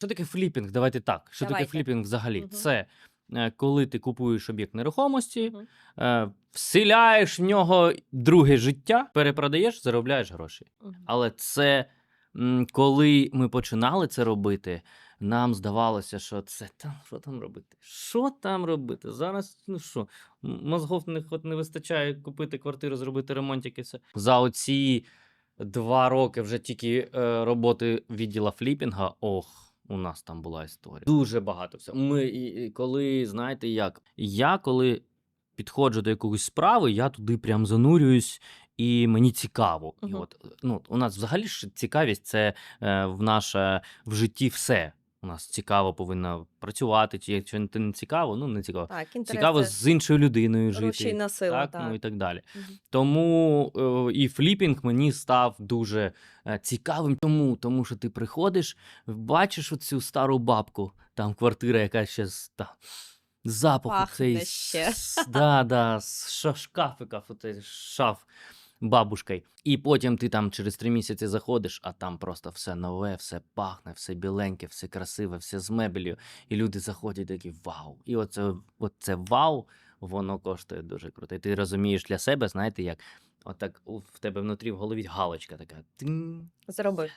Що таке фліпінг? Давайте так. Що Давайте. таке фліпінг взагалі? Мгм. Це е, коли ти купуєш об'єкт нерухомості, Мгм. е, вселяєш в нього друге життя, перепродаєш, заробляєш гроші. Мгм. Але це м, коли ми починали це робити, нам здавалося, що це там що там робити? Що там робити? Зараз ну що, м- мозгов не ход не вистачає купити квартиру, зробити ремонтик і все. За оці два роки вже тільки е, роботи відділа фліпінга. Ох. У нас там була історія. Дуже багато всього. Ми і, коли, знаєте як, я коли підходжу до якоїсь справи, я туди прям занурююсь, і мені цікаво. І от ну, у нас взагалі ж цікавість це е, в наше в житті все. У нас цікаво повинно працювати, чи якщо ти не цікаво, ну не цікаво. Так, інтерес Цікаво це з іншою людиною жити. рушійна сила, так, ну і так далі. Мгм. Тому е, і фліпінг мені став дуже е, цікавим. Тому, тому що ти приходиш, бачиш оцю стару бабку, там квартира, яка ще з та, запах Пахне цей ще. да, да, з шкафика, шаф бабушкою. І потім ти там через три місяці заходиш, а там просто все нове, все пахне, все біленьке, все красиве, все з мебелью. І люди заходять такі вау. І оце, оце вау, воно коштує дуже круто. І ти розумієш для себе, знаєте, як отак в тебе внутрі в голові галочка така. зроби.